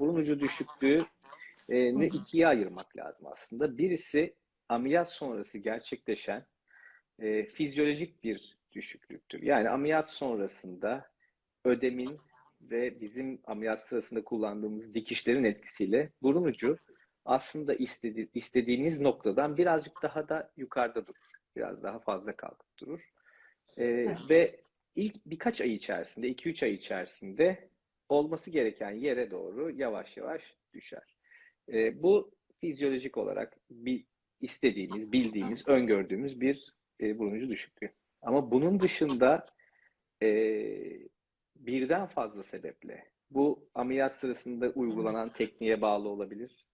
burun ucu düşüklüğü e, ne ikiye ayırmak lazım aslında. Birisi ameliyat sonrası gerçekleşen e, fizyolojik bir düşüklüktür. Yani ameliyat sonrasında ödemin ve bizim ameliyat sırasında kullandığımız dikişlerin etkisiyle burun ucu aslında istedi, istediğiniz noktadan birazcık daha da yukarıda durur. Biraz daha fazla kalkıp durur. E, ve ilk birkaç ay içerisinde, 2-3 ay içerisinde olması gereken yere doğru yavaş yavaş düşer. E, bu fizyolojik olarak bir istediğimiz, bildiğimiz, öngördüğümüz bir e, buruncu düşüklüğü. Ama bunun dışında e, birden fazla sebeple bu ameliyat sırasında uygulanan tekniğe bağlı olabilir.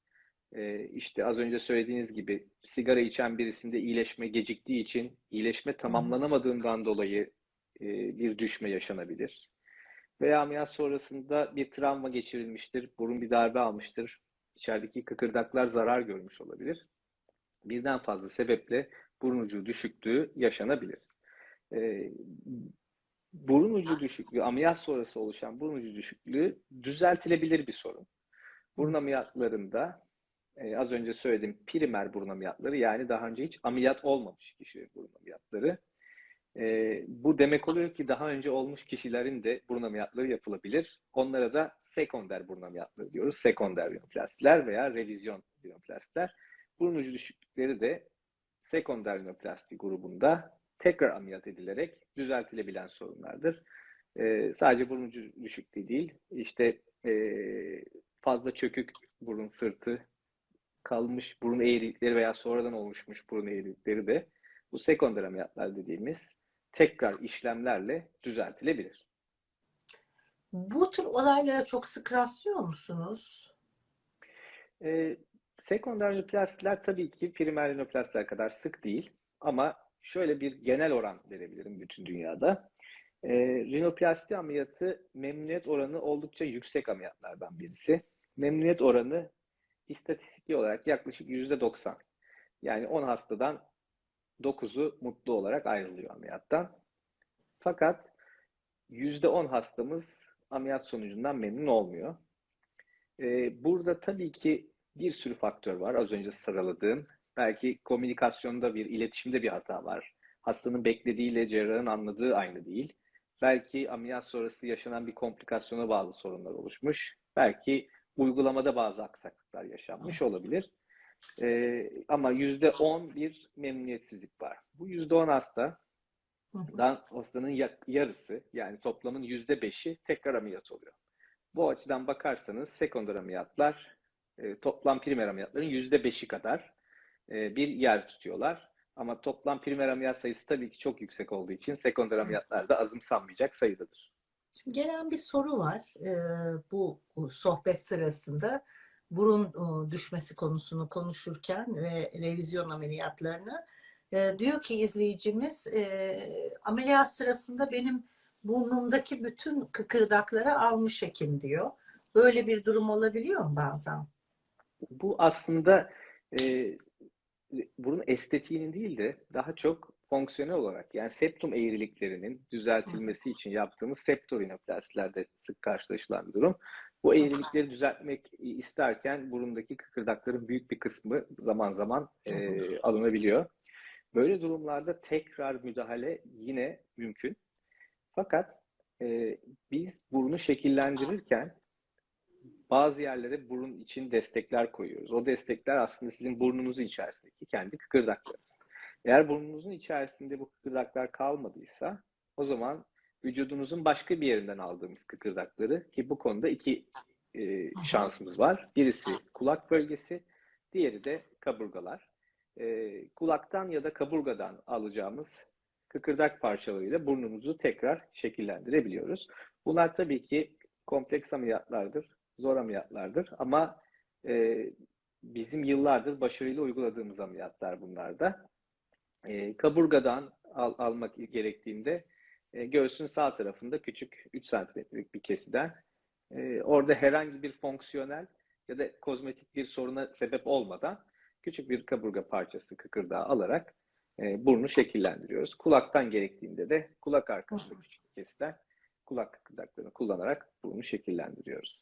E, işte az önce söylediğiniz gibi sigara içen birisinde iyileşme geciktiği için iyileşme tamamlanamadığından dolayı e, bir düşme yaşanabilir. Veya ameliyat sonrasında bir travma geçirilmiştir, burun bir darbe almıştır, içerideki kıkırdaklar zarar görmüş olabilir. Birden fazla sebeple burun ucu düşüklüğü yaşanabilir. Ee, burun ucu düşüklüğü, ameliyat sonrası oluşan burun ucu düşüklüğü düzeltilebilir bir sorun. Burun ameliyatlarında e, az önce söyledim primer burun ameliyatları yani daha önce hiç ameliyat olmamış kişilerin burun ameliyatları. E, bu demek oluyor ki daha önce olmuş kişilerin de burun ameliyatları yapılabilir. Onlara da sekonder burun ameliyatları diyoruz. Sekonder rinoplastiler veya revizyon rinoplastiler. Burun ucu düşüklükleri de sekonder rinoplasti grubunda tekrar ameliyat edilerek düzeltilebilen sorunlardır. E, sadece burun ucu düşüklüğü değil, işte e, fazla çökük burun sırtı, kalmış burun eğrilikleri veya sonradan oluşmuş burun eğrilikleri de bu sekonder ameliyatlar dediğimiz tekrar işlemlerle düzeltilebilir. Bu tür olaylara çok sık rastlıyor musunuz? E, sekonder rinoplastiler tabii ki primer rinoplastiler kadar sık değil ama şöyle bir genel oran verebilirim bütün dünyada. E, rinoplasti ameliyatı memnuniyet oranı oldukça yüksek ameliyatlardan birisi. Memnuniyet oranı istatistikli olarak yaklaşık yüzde 90. Yani 10 hastadan 9'u mutlu olarak ayrılıyor ameliyattan. Fakat yüzde 10 hastamız ameliyat sonucundan memnun olmuyor. Ee, burada tabii ki bir sürü faktör var az önce sıraladığım. Belki komünikasyonda bir, iletişimde bir hata var. Hastanın beklediğiyle cerrahın anladığı aynı değil. Belki ameliyat sonrası yaşanan bir komplikasyona bağlı sorunlar oluşmuş. Belki uygulamada bazı aksaklıklar yaşanmış olabilir. Ee, ama yüzde on bir memnuniyetsizlik var. Bu yüzde on hastadan hastanın yarısı yani toplamın yüzde beşi tekrar ameliyat oluyor. Bu açıdan bakarsanız sekonder ameliyatlar e, toplam primer ameliyatların yüzde beşi kadar e, bir yer tutuyorlar. Ama toplam primer ameliyat sayısı tabii ki çok yüksek olduğu için sekonder ameliyatlar da azımsanmayacak sayıdadır. Şimdi gelen bir soru var e, bu sohbet sırasında burun e, düşmesi konusunu konuşurken ve revizyon ameliyatlarını e, diyor ki izleyicimiz e, ameliyat sırasında benim burnumdaki bütün kıkırdakları almış hekim diyor. Böyle bir durum olabiliyor mu bazen? Bu aslında e, burun estetiğinin değil de daha çok fonksiyonel olarak yani septum eğriliklerinin düzeltilmesi için yaptığımız septorinoplastilerde sık karşılaşılan bir durum. Bu eğrilikleri düzeltmek isterken burundaki kıkırdakların büyük bir kısmı zaman zaman e, alınabiliyor. Böyle durumlarda tekrar müdahale yine mümkün. Fakat e, biz burunu şekillendirirken bazı yerlere burun için destekler koyuyoruz. O destekler aslında sizin burnunuzun içerisindeki kendi kıkırdaklarınız. Eğer burnunuzun içerisinde bu kıkırdaklar kalmadıysa o zaman vücudunuzun başka bir yerinden aldığımız kıkırdakları ki bu konuda iki e, şansımız var. Birisi kulak bölgesi, diğeri de kaburgalar. E, kulaktan ya da kaburgadan alacağımız kıkırdak parçalarıyla burnumuzu tekrar şekillendirebiliyoruz. Bunlar tabii ki kompleks ameliyatlardır, zor ameliyatlardır ama e, bizim yıllardır başarıyla uyguladığımız ameliyatlar bunlar da. E, kaburgadan al, almak gerektiğinde e, göğsün sağ tarafında küçük 3 santimetrelik bir kesiden e, orada herhangi bir fonksiyonel ya da kozmetik bir soruna sebep olmadan küçük bir kaburga parçası kıkırdağı alarak e, burnu şekillendiriyoruz. Kulaktan gerektiğinde de kulak arkasında küçük bir kesiden kulak kıkırdaklarını kullanarak burnu şekillendiriyoruz.